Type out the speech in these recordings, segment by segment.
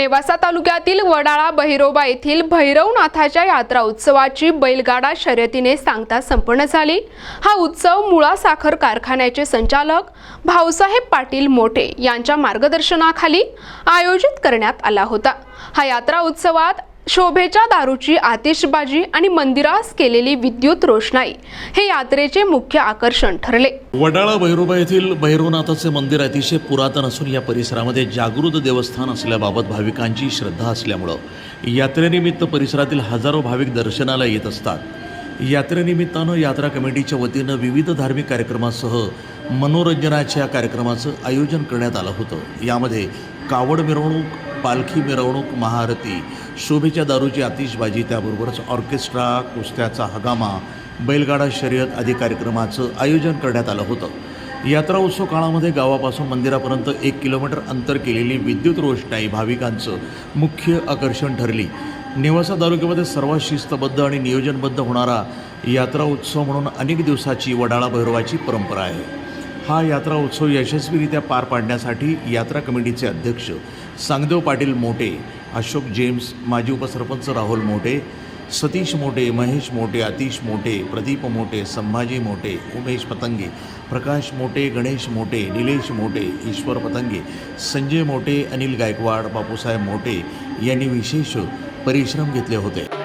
नेवासा तालुक्यातील वडाळा बहिरोबा येथील भैरवनाथाच्या यात्रा उत्सवाची बैलगाडा शर्यतीने सांगता संपन्न झाली. हा उत्सव मुळा साखर कारखान्याचे संचालक भाऊसाहेब पाटील मोठे यांच्या मार्गदर्शनाखाली आयोजित करण्यात आला होता. हा यात्रा उत्सवात शोभेच्या दारूची आतिषबाजी आणि मंदिरास केलेली विद्युत रोषणाई हे यात्रेचे मुख्य आकर्षण ठरले. वडाळा भैरोबा येथील भैरवनाथाचे मंदिर अतिशय पुरातन असून या परिसरामध्ये जागृत देवस्थान असल्याबाबत भाविकांची श्रद्धा असल्यामुळं यात्रेनिमित्त परिसरातील हजारो भाविक दर्शनाला येत असतात. यात्रेनिमित्तानं यात्रा कमिटीच्या वतीनं विविध धार्मिक कार्यक्रमासह मनोरंजनाच्या कार्यक्रमाचं आयोजन करण्यात आलं होतं. यामध्ये कावड मिरवणूक पालखी मिरवणूक महाआरती. शोभेच्या दारूची आतिषबाजी त्याबरोबरच ऑर्केस्ट्रा कुस्त्याचा हगामा बैलगाडा शर्यत आदी कार्यक्रमाचं आयोजन करण्यात आलं होतं. यात्रा उत्सव काळामध्ये गावापासून मंदिरापर्यंत एक किलोमीटर अंतर केलेली विद्युत रोषणाई भाविकांचं मुख्य आकर्षण ठरली. नेवासा तालुक्यामध्ये सर्वात शिस्तबद्ध आणि नियोजनबद्ध होणारा यात्रा उत्सव म्हणून अनेक दिवसाची वडाळा भैरवाची परंपरा आहे. हा यात्रा उत्सव यशस्वीरित्या पार पाडण्यासाठी यात्रा कमिटीचे अध्यक्ष सांगदेव पाटील मोटे अशोक जेम्स माजी उपसरपंच राहुल मोटे सतीश मोटे महेश मोटे आतिश मोटे प्रदीप मोटे संभाजी मोटे उमेश पतंगे प्रकाश मोटे गणेश मोटे निलेश मोटे ईश्वर पतंगे संजय मोटे अनिल गायकवाड बापूसाहेब मोटे यांनी विशेष परिश्रम घेतले होते.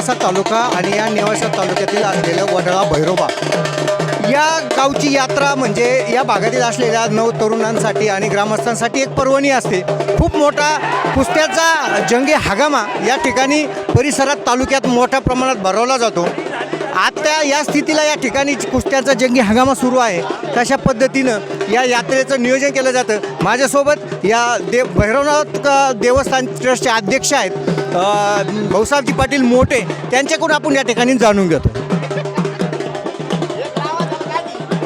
नेवासा तालुका आणि या नेवासा तालुक्यातील असलेलं वडळा भैरोबा. या गावची यात्रा म्हणजे या भागातील असलेल्या नऊ तरुणांसाठी आणि ग्रामस्थांसाठी एक पर्वणी असते. खूप मोठा कुस्त्याचा जंगी हगामा या ठिकाणी परिसरात तालुक्यात मोठ्या प्रमाणात भरवला जातो. आता या स्थितीला या ठिकाणी कुस्त्याचा जंगी हंगामा सुरू आहे. तशा पद्धतीनं या यात्रेचं नियोजन केलं जातं. माझ्यासोबत या देव भैरवनाथ देवस्थान ट्रस्टचे अध्यक्ष आहेत. भाऊसाहेबजी पाटील मोठे त्यांच्याकडून आपण या ठिकाणी जाणून घेतो.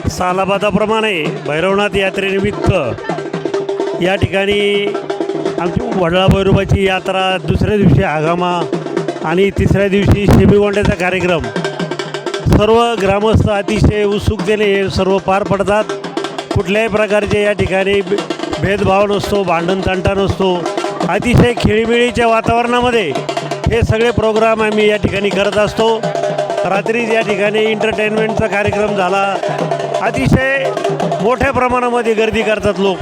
सालाबादाप्रमाणे भैरवनाथ यात्रेनिमित्त या ठिकाणी आमची वडला भैरोबाची यात्रा दुसऱ्या दिवशी आगामा आणि तिसऱ्या दिवशी शेमीगोंड्याचा कार्यक्रम. सर्व ग्रामस्थ अतिशय उत्सुकतेने हे सर्व पार पडतात. कुठल्याही प्रकारचे या ठिकाणी भेदभाव नसतो भांडण तंटा नसतो. अतिशय खिळीमिळीच्या वातावरणामध्ये हे सगळे प्रोग्राम आम्ही या ठिकाणी करत असतो. रात्रीच या ठिकाणी एंटरटेनमेंटचा कार्यक्रम झाला. अतिशय मोठ्या प्रमाणामध्ये गर्दी करतात लोक.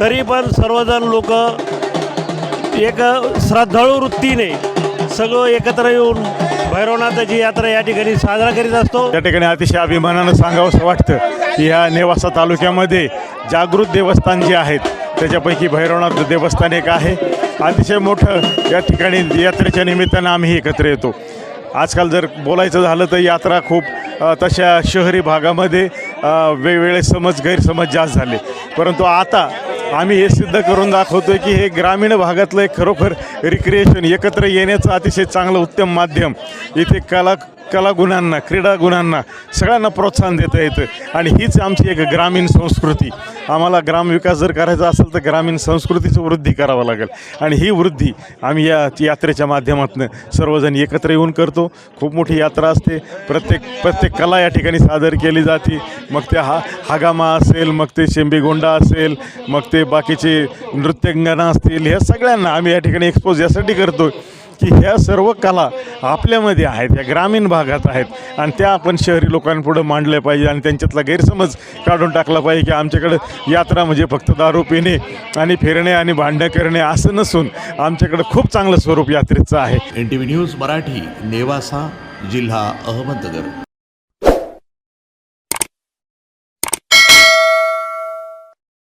तरी पण सर्वजण लोक एक श्रद्धाळू वृत्तीने सगळं एकत्र येऊन भैरवनाथाची यात्रा या ठिकाणी साजरा करीत असतो. त्या ठिकाणी अतिशय अभिमानानं सांगावंसं वाटतं की ह्या नेवासा तालुक्यामध्ये जागृत देवस्थान जे आहेत त्याच्यापैकी भैरवनाथ देवस्थान एक आहे. अतिशय मोठं या ठिकाणी यात्रेच्या निमित्तानं आम्ही एकत्र येतो. आजकाल जर बोलायचं झालं तर यात्रा खूप तशा शहरी भागामध्ये वेगवेगळे समज गैरसमज जास्त झाले. परंतु आता आम्ही हे सिद्ध करून दाखवतोय की हे ग्रामीण भागातलं एक खरोखर रिक्रिएशन एकत्र येण्याचं अतिशय चांगलं उत्तम माध्यम. इथे कला कलागुणांना क्रीडा गुणांना सगळ्यांना प्रोत्साहन देता येतं. आणि हीच आमची एक ग्रामीण संस्कृती. आम्हाला ग्रामविकास जर करायचा असेल तर ग्रामीण संस्कृतीचं वृद्धी करावं लागेल. आणि ही वृद्धी आम्ही या यात्रेच्या माध्यमातून सर्वजण एकत्र येऊन करतो. खूप मोठी यात्रा असते. प्रत्येक प्रत्येक कला या ठिकाणी सादर केली जाते. मग ते हा हागामा असेल मग ते शेंबीगोंडा असेल मग ते बाकीचे नृत्यांगना असतील ह्या सगळ्यांना आम्ही या ठिकाणी एक्सपोज यासाठी करतो की ह्या सर्व कला आपल्यामध्ये आहेत या ग्रामीण भागात आहेत आणि त्या आपण शहरी लोकांपुढं मांडल्या पाहिजे आणि त्यांच्यातला गैरसमज काढून टाकला पाहिजे की आमच्याकडं यात्रा म्हणजे फक्त दारू पिणे आणि फिरणे आणि भांडणं करणे असं नसून आमच्याकडं खूप चांगलं स्वरूप यात्रेचं आहे. N T V news Marathi Nevasa जिल्हा अहमदनगर.